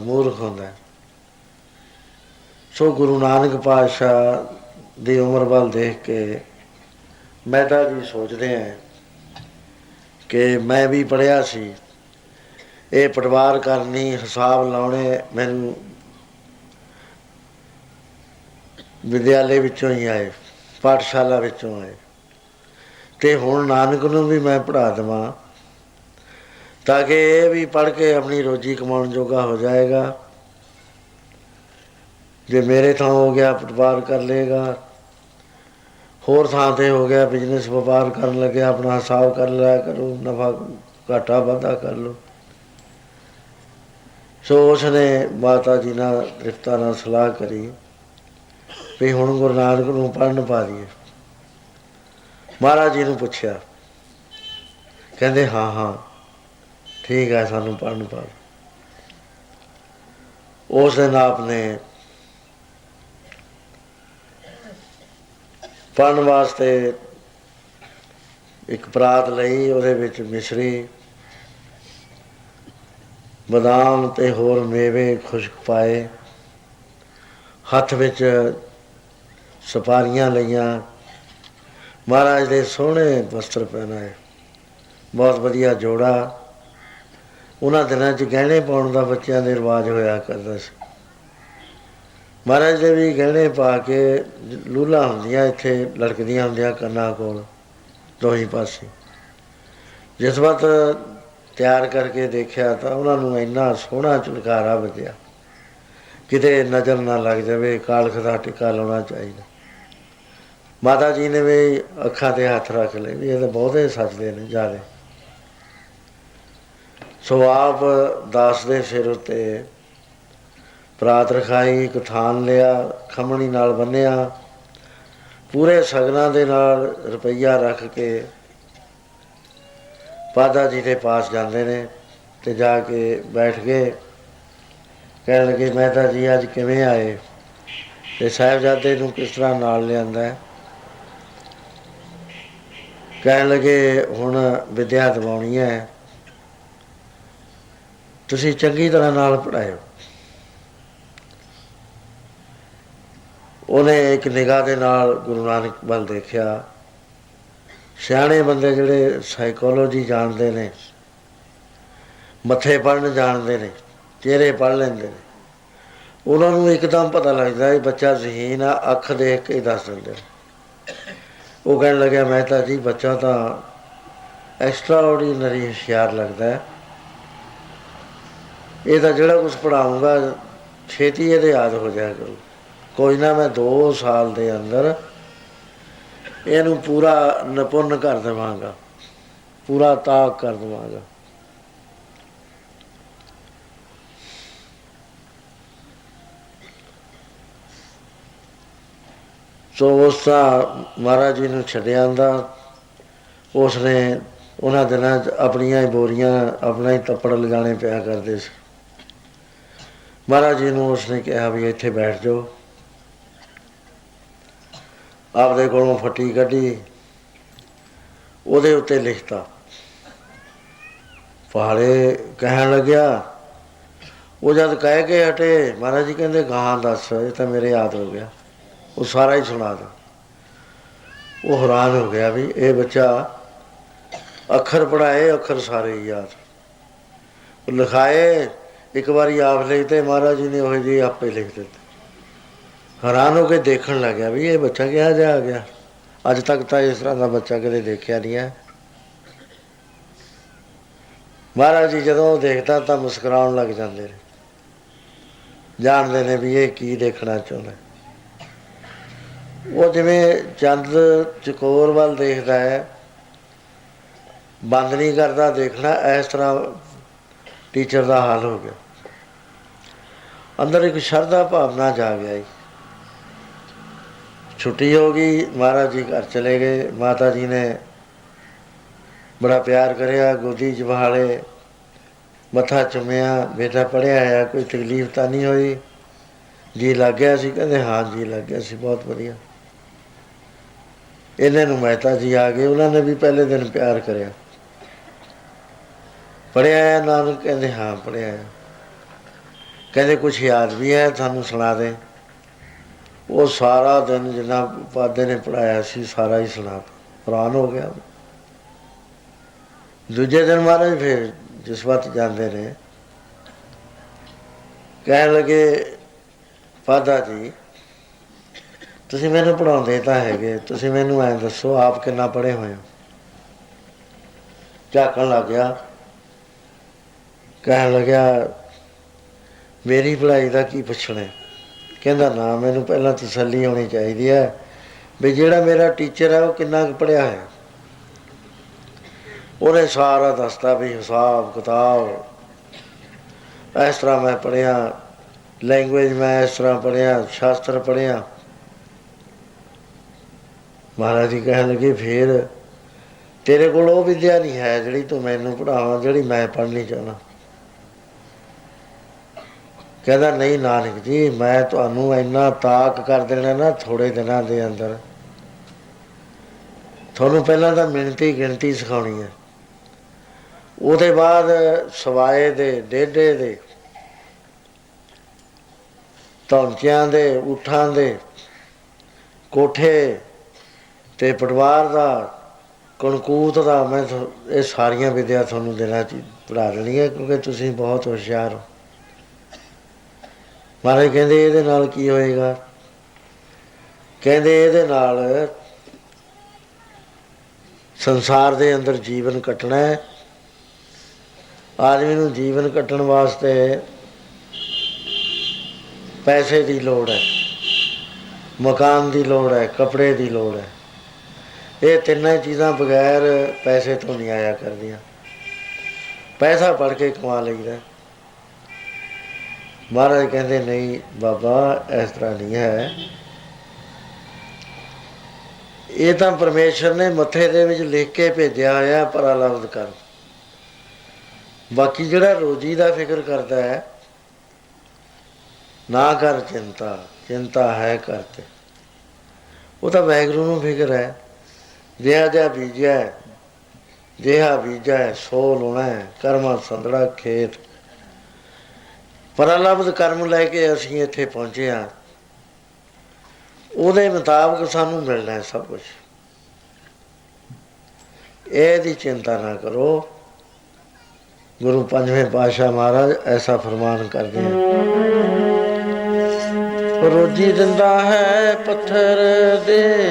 ਮੂਰਖ ਹੁੰਦਾ। ਸੋ ਗੁਰੂ ਨਾਨਕ ਪਾਤਸ਼ਾਹ ਦੀ ਉਮਰ ਵੱਲ ਦੇਖ ਕੇ ਮਹਿਤਾ ਜੀ ਸੋਚਦੇ ਆ ਕਿ ਮੈਂ ਵੀ ਪੜਿਆ ਸੀ। ਇਹ ਪਟਵਾਰ ਕਰਨੀ, ਹਿਸਾਬ ਲਾਉਣੇ ਮੈਨੂੰ ਵਿਦਿਆਲੇ ਵਿੱਚੋਂ ਹੀ ਆਏ, ਪਾਠਸ਼ਾਲਾ ਵਿੱਚੋਂ ਆਏ। ਤੇ ਹੁਣ ਨਾਨਕ ਨੂੰ ਵੀ ਮੈਂ ਪੜ੍ਹਾ ਦੇਵਾਂ। ਤਾਂ ਕਿ ਇਹ ਵੀ ਪੜ੍ਹ ਕੇ ਆਪਣੀ ਰੋਜੀ ਕਮਾਉਣ ਜੋਗਾ ਹੋ ਜਾਏਗਾ। ਜੇ ਮੇਰੇ ਥਾਂ ਹੋ ਗਿਆ ਪਟਵਾਰ ਕਰ ਲੇਗਾ ਹੋਰ ਥਾਂ ਤੇ ਹੋ ਗਿਆ ਬਿਜ਼ਨਸ ਵਪਾਰ ਕਰਨ ਲੱਗਿਆ, ਆਪਣਾ ਹਿਸਾਬ ਕਰ ਲਿਆ ਕਰੋ, ਨਫਾ ਘਾਟਾ ਵਾਧਾ ਕਰ ਲੋ ਸੋ ਉਸਨੇ ਮਾਤਾ ਜੀ ਨਾਲ ਤ੍ਰਿਪਤਾ ਨਾਲ ਸਲਾਹ ਕਰੀ ਵੀ ਹੁਣ ਗੁਰੂ ਨਾਨਕ ਨੂੰ ਪੜ੍ਹਨ ਪਾ ਦਈਏ। ਮਹਾਰਾਜ ਜੀ ਨੂੰ ਪੁੱਛਿਆ, ਕਹਿੰਦੇ, ਹਾਂ ਹਾਂ। ਠੀਕ ਹੈ, ਸਾਨੂੰ ਪੜ੍ਹਨ ਪਾ ਉਸ ਦਿਨ ਆਪਨੇ ਪੜ੍ਹਨ ਵਾਸਤੇ ਇੱਕ ਪਰਾਤ ਲਈ, ਉਹਦੇ ਵਿੱਚ ਮਿਸ਼ਰੀ, ਬਦਾਮ ਤੇ ਹੋਰ ਮੇਵੇ ਖੁਸ਼ਕ ਪਾਏ। ਹੱਥ ਵਿੱਚ ਸਪਾਰੀਆਂ ਲਈਆਂ। ਮਹਾਰਾਜ ਦੇ ਸੋਹਣੇ ਵਸਤਰ ਪਹਿਨਾਏ। ਬਹੁਤ ਵਧੀਆ ਜੋੜਾ। ਉਹਨਾਂ ਦਿਨਾਂ 'ਚ ਗਹਿਣੇ ਪਾਉਣ ਦਾ ਬੱਚਿਆਂ ਦੇ ਰਿਵਾਜ ਹੋਇਆ ਕਰਦਾ ਸੀ। ਮਹਾਰਾਜ ਦੇ ਵੀ ਗਹਿਣੇ ਪਾ ਕੇ ਲੂਲਾ ਹੁੰਦੀਆਂ, ਇੱਥੇ ਲੜਕਦੀਆਂ ਹੁੰਦੀਆਂ ਕੰਨਾਂ ਕੋਲ, ਦੋਹੀ ਪਾਸੇ। ਜਿਸ ਵਕਤ ਤਿਆਰ ਕਰਕੇ ਦੇਖਿਆ ਤਾਂ ਉਹਨਾਂ ਨੂੰ ਇੰਨਾ ਸੋਹਣਾ ਝੁਲਕਾਰਾ ਵੱਜਿਆ ਕਿਤੇ ਨਜ਼ਰ ਨਾ ਲੱਗ ਜਾਵੇ, ਕਾਲਖ ਦਾ ਟਿੱਕਾ ਲਾਉਣਾ ਚਾਹੀਦਾ। ਮਾਤਾ ਜੀ ਨੇ ਵੀ ਅੱਖਾਂ ਤੇ ਹੱਥ ਰੱਖ ਲਏ ਵੀ ਇਹ ਤਾਂ ਬਹੁਤੇ ਸੱਚਦੇ ਨੇ ਜਿਆਦੇ। ਸੋ ਆਪ ਦਾਸ ਦੇ ਸਿਰ ਉੱਤੇ। ਪ੍ਰਾਤ ਰਖਾਈ, ਇੱਕ ਥਾਨ ਲਿਆ, ਖਮਣੀ ਨਾਲ ਬੰਨਿਆ। ਪੂਰੇ ਸਗਨਾਂ ਦੇ ਨਾਲ ਰੁਪਈਆ ਰੱਖ ਕੇ ਪਾਦਾ ਜੀ ਦੇ ਪਾਸ ਜਾਂਦੇ ਨੇ ਤੇ ਜਾ ਕੇ ਬੈਠ ਗਏ। ਕਹਿਣ ਲੱਗੇ, ਮਹਿਤਾ ਜੀ, ਅੱਜ ਕਿਵੇਂ ਆਏ? ਤੇ ਸਾਹਿਬਜ਼ਾਦੇ ਨੂੰ ਕਿਸ ਤਰ੍ਹਾਂ ਨਾਲ ਲਿਆਂਦਾ ਕਹਿਣ ਲੱਗੇ, ਹੁਣ ਵਿਦਿਆ ਦਿਵਾਉਣੀ ਹੈ। ਤੁਸੀਂ ਚੰਗੀ ਤਰ੍ਹਾਂ ਨਾਲ ਪੜਾਇਓ ਉਹਨੇ ਇੱਕ ਨਿਗਾਹ ਦੇ ਨਾਲ ਗੁਰੂ ਨਾਨਕ ਵੱਲ ਦੇਖਿਆ। ਸਿਆਣੇ ਬੰਦੇ ਜਿਹੜੇ ਸਾਈਕੋਲੋਜੀ ਜਾਣਦੇ ਨੇ, ਮੱਥੇ ਪੜਨ ਜਾਣਦੇ ਨੇ, ਚਿਹਰੇ ਪੜ ਲੈਂਦੇ ਨੇ। ਉਹਨਾਂ ਨੂੰ ਇੱਕਦਮ ਪਤਾ ਲੱਗਦਾ ਹੈ ਬੱਚਾ ਜ਼ਹੀਨ ਆ, ਅੱਖ ਦੇਖ ਕੇ ਦੱਸ ਦਿੰਦੇ ਨੇ। ਉਹ ਕਹਿਣ ਲੱਗਿਆ, ਮੈਂ ਤਾਂ ਜੀ ਬੱਚਾ ਤਾਂ ਐਕਸਟਰਾ ਆਰਡੀਨਰੀ ਹੁਸ਼ਿਆਰ ਲੱਗਦਾ ਹੈ। ਇਹ ਤਾਂ ਜਿਹੜਾ ਕੁਝ ਪੜਾਉਂਗਾ ਛੇਤੀ ਇਹਦੇ ਯਾਦ ਹੋ ਜਾਇਆ ਕਰੂ। ਕੋਈ ਨਾ ਮੈਂ 2 ਸਾਲ ਦੇ ਅੰਦਰ ਇਹਨੂੰ ਪੂਰਾ ਨਿਪੁੰਨ ਕਰ ਦੇਵਾਂਗਾ, ਪੂਰਾ ਤਾਕ ਕਰ ਦੇਵਾਂਗਾ। ਸੋ ਉਸ ਮਹਾਰਾਜ ਜੀ ਨੂੰ ਛੱਡਿਆ ਆਂਦਾ ਉਸਨੇ ਉਹਨਾਂ ਦਿਨਾਂ 'ਚ ਆਪਣੀਆਂ ਹੀ ਬੋਰੀਆਂ, ਆਪਣਾ ਹੀ ਤੱਪੜ ਲਗਾਣੇ ਪਿਆ ਕਰਦੇ ਸੀ। ਮਹਾਰਾਜ ਜੀ ਨੂੰ ਉਸਨੇ ਕਿਹਾ ਵੀ ਇੱਥੇ ਬੈਠ ਜਾਓ। ਆਪਦੇ ਕੋਲੋਂ ਫੱਟੀ ਕੱਢੀ। ਉਹਦੇ ਉੱਤੇ ਲਿਖਤਾ। ਪਹਾੜੇ ਕਹਿਣ ਲੱਗਿਆ, ਉਹ ਜਦ ਕਹਿ ਕੇ ਹਟੇ, ਮਹਾਰਾਜ ਜੀ ਕਹਿੰਦੇ ਗਾਂ ਦੱਸ, ਇਹ ਤਾਂ ਮੇਰੇ ਯਾਦ ਹੋ ਗਿਆ। ਉਹ ਸਾਰਾ ਹੀ ਸੁਣਾ ਦੋ ਉਹ ਹੈਰਾਨ ਹੋ ਗਿਆ ਵੀ ਇਹ ਬੱਚਾ ਅੱਖਰ ਪੜਾਏ ਅੱਖਰ ਸਾਰੇ ਯਾਦ। ਲਿਖਾਏ ਇੱਕ ਵਾਰੀ ਆਪ ਲਿਖਦੇ ਮਹਾਰਾਜ ਜੀ ਨੇ ਉਹ ਜੀ ਆਪੇ ਲਿਖ ਦਿੱਤੇ। ਹੈਰਾਨ ਹੋ ਕੇ ਦੇਖਣ ਲੱਗਿਆ ਵੀ ਇਹ ਬੱਚਾ ਕਿਹਾ ਜਾ ਗਿਆ। ਅੱਜ ਤੱਕ ਤਾਂ ਇਸ ਤਰ੍ਹਾਂ ਦਾ ਬੱਚਾ ਕਦੇ ਦੇਖਿਆ ਨਹੀਂ ਹੈ। ਮਹਾਰਾਜ ਜੀ ਜਦੋਂ ਦੇਖਦਾ ਤਾਂ ਮੁਸਕਰਾਉਣ ਲੱਗ ਜਾਂਦੇ ਨੇ। ਜਾਣਦੇ ਨੇ ਵੀ ਇਹ ਕੀ ਦੇਖਣਾ ਚਾਹੁੰਦਾ ਉਹ ਜਿਵੇਂ ਚੰਦ ਚਕੋਰ ਵੱਲ ਦੇਖਦਾ ਹੈ, ਬੰਦ ਨਹੀਂ ਕਰਦਾ ਦੇਖਣਾ, ਇਸ ਤਰ੍ਹਾਂ ਟੀਚਰ ਦਾ ਹਾਲ ਹੋ ਗਿਆ। ਅੰਦਰ ਇੱਕ ਸ਼ਰਧਾ ਭਾਵਨਾ ਜਾ ਗਿਆ ਜੀ ਛੁੱਟੀ ਹੋ ਗਈ, ਮਹਾਰਾਜ ਜੀ ਘਰ ਚਲੇ ਗਏ। ਮਾਤਾ ਜੀ ਨੇ ਬੜਾ ਪਿਆਰ ਕਰਿਆ, ਗੋਦੀ ਜਵਾਲੇ ਮੱਥਾ ਚੁੰਮਿਆ, ਬੇਟਾ ਪੜਿਆ ਆ ਕੋਈ ਤਕਲੀਫ ਤਾਂ ਨਹੀਂ ਹੋਈ। ਜੀ ਲੱਗ ਗਿਆ ਸੀ, ਕਹਿੰਦੇ ਹਾਂ ਜੀ ਲੱਗ ਗਿਆ ਸੀ, ਬਹੁਤ ਵਧੀਆ। ਇਹਨਾਂ ਨੂੰ ਮਹਿਤਾ ਜੀ ਆ ਗਏ, ਉਹਨਾਂ ਨੇ ਵੀ ਪਹਿਲੇ ਦਿਨ ਪਿਆਰ ਕਰਿਆ। ਪੜਿਆ ਆ ਨਾਨਕ ਕਹਿੰਦੇ, ਹਾਂ ਪੜਿਆ ਆ ਕਹਿੰਦੇ, ਕੁਛ ਯਾਦ ਵੀ ਹੈ, ਤੁਹਾਨੂੰ ਸੁਣਾ ਦੇ। ਉਹ ਸਾਰਾ ਦਿਨ ਜਿੰਨਾ ਪਾਦੇ ਨੇ ਪੜਾਇਆ ਸੀ, ਸਾਰਾ ਹੀ ਸੁਣਾ ਹੈਰਾਨ ਹੋ ਗਿਆ ਦੂਜੇ ਦਿਨ ਮਹਾਰਾਜ ਫਿਰ ਜਿਸ ਵਕਤ ਜਾਂਦੇ ਨੇ, ਕਹਿਣ ਲੱਗੇ ਫਾਦਾ ਜੀ, ਤੁਸੀਂ ਮੈਨੂੰ ਪੜਾਉਂਦੇ ਤਾਂ ਹੈਗੇ, ਤੁਸੀਂ ਮੈਨੂੰ ਐਂ ਦੱਸੋ, ਆਪ ਕਿੰਨਾ ਪੜੇ ਹੋਏ ਹੋ? ਝਾਕਣ ਲੱਗ ਗਿਆ। ਕਹਿਣ ਲੱਗਿਆ, ਮੇਰੀ ਪੜ੍ਹਾਈ ਦਾ ਕੀ ਪੁੱਛਣਾ ਹੈ? ਕਹਿੰਦਾ, ਨਾ, ਮੈਨੂੰ ਪਹਿਲਾਂ ਤਸੱਲੀ ਹੋਣੀ ਚਾਹੀਦੀ ਹੈ ਵੀ ਜਿਹੜਾ ਮੇਰਾ ਟੀਚਰ ਹੈ, ਉਹ ਕਿੰਨਾ ਕੁ ਪੜ੍ਹਿਆ ਹੈ। ਉਹਨੇ ਸਾਰਾ ਦੱਸਤਾ ਵੀ ਹਿਸਾਬ ਕਿਤਾਬ, ਇਸ ਤਰ੍ਹਾਂ ਮੈਂ ਪੜ੍ਹਿਆ ਲੈਂਗੁਏਜ ਮੈਂ ਇਸ ਤਰ੍ਹਾਂ ਪੜ੍ਹਿਆ, ਸ਼ਾਸਤਰ ਪੜ੍ਹਿਆ। ਮਹਾਰਾਜ ਜੀ ਕਹਿਣ ਲੱਗੇ, ਫਿਰ ਤੇਰੇ ਕੋਲ ਉਹ ਵਿਦਿਆ ਨਹੀਂ ਹੈ ਜਿਹੜੀ ਤੂੰ ਮੈਨੂੰ ਪੜਾਵਾਂ ਜਿਹੜੀ ਮੈਂ ਪੜ੍ਹਨੀ ਚਾਹਨਾ ਕਹਿੰਦਾ, ਨਹੀਂ ਨਾਨਕ ਜੀ, ਮੈਂ ਤੁਹਾਨੂੰ ਇੰਨਾ ਤਾਕ ਕਰ ਦੇਣਾ ਨਾ ਥੋੜੇ ਦਿਨਾਂ ਦੇ ਅੰਦਰ। ਤੁਹਾਨੂੰ ਪਹਿਲਾਂ ਤਾਂ ਮਿਣਤੀ ਗਿਣਤੀ ਸਿਖਾਉਣੀ ਹੈ। ਉਹਦੇ ਬਾਅਦ ਸਵਾਏ ਦੇ ਡੇਢੇ ਦੇ, ਧੌਂਚਿਆਂ ਦੇ ਉਠਾਂ ਦੇ, ਕੋਠੇ ਤੇ ਪਟਵਾਰ ਦਾ, ਕਣਕੂਤ ਦਾ, ਮੈਂ ਇਹ ਸਾਰੀਆਂ ਵਿਦਿਆ ਤੁਹਾਨੂੰ ਦੇਣਾ ਚ ਪੜਾ ਦੇਣੀ ਹੈ ਕਿਉਂਕਿ ਤੁਸੀਂ ਬਹੁਤ ਹੁਸ਼ਿਆਰ ਹੋ। ਮਹਾਰਾਜ ਕਹਿੰਦੇ ਇਹਦੇ ਨਾਲ ਕੀ ਹੋਏਗਾ? ਕਹਿੰਦੇ ਇਹਦੇ ਨਾਲ ਸੰਸਾਰ ਦੇ ਅੰਦਰ ਜੀਵਨ ਕੱਟਣਾ ਹੈ। ਆਦਮੀ ਨੂੰ ਜੀਵਨ ਕੱਟਣ ਵਾਸਤੇ ਪੈਸੇ ਦੀ ਲੋੜ ਹੈ, ਮਕਾਨ ਦੀ ਲੋੜ ਹੈ, ਕੱਪੜੇ ਦੀ ਲੋੜ ਹੈ। ਇਹ ਤਿੰਨਾਂ ਚੀਜ਼ਾਂ ਬਗੈਰ ਪੈਸੇ ਤੋਂ ਨਹੀਂ ਆਇਆ ਕਰਦੀਆਂ। ਪੈਸਾ ਪੜ ਕੇ ਕਮਾ ਲਈਦਾ। ਮਹਾਰਾਜ ਕਹਿੰਦੇ ਨਹੀਂ ਬਾਬਾ ਇਸ ਤਰ੍ਹਾਂ ਨਹੀਂ ਹੈ। ਇਹ ਤਾਂ ਪਰਮੇਸ਼ਰ ਨੇ ਮੱਥੇ ਦੇ ਵਿੱਚ ਲਿਖ ਕੇ ਭੇਜਿਆ ਹੋਇਆ ਪਰਾਲਬਧ ਕਰ। ਬਾਕੀ ਜਿਹੜਾ ਰੋਜੀ ਦਾ ਫਿਕਰ ਕਰਦਾ ਹੈ ਨਾ ਕਰ ਚਿੰਤਾ ਚਿੰਤਾ ਹੈ ਕਰਤੇ ਉਹ ਤਾਂ ਵੈਗਰੂ ਨੂੰ ਫਿਕਰ ਹੈ। ਜਿਹਾ ਜਿਹਾ ਬੀਜਿਆ ਜਿਹਾ ਬੀਜਾ ਹੈ, ਸੋ ਲਾਉਣਾ ਕਰਮਾ ਸੰਦੜਾ ਖੇਤ। ਪਰਲਬਧ ਕਰਮ ਲੈ ਕੇ ਅਸੀਂ ਇੱਥੇ ਪਹੁੰਚੇ ਹਾਂ। ਉਹਦੇ ਮੁਤਾਬਕ ਸਾਨੂੰ ਮਿਲਣਾ ਹੈ ਸਭ ਕੁਝ ਇਹਦੀ ਚਿੰਤਾ ਨਾ ਕਰੋ। ਗੁਰੂ ਪੰਜਵੇਂ ਪਾਤਸ਼ਾਹ ਮਹਾਰਾਜ ਐਸਾ ਫਰਮਾਨ ਕਰਦੇ ਹਨ। ਰੋਜੀ ਦਿੰਦਾ ਹੈ ਪੱਥਰ ਦੇ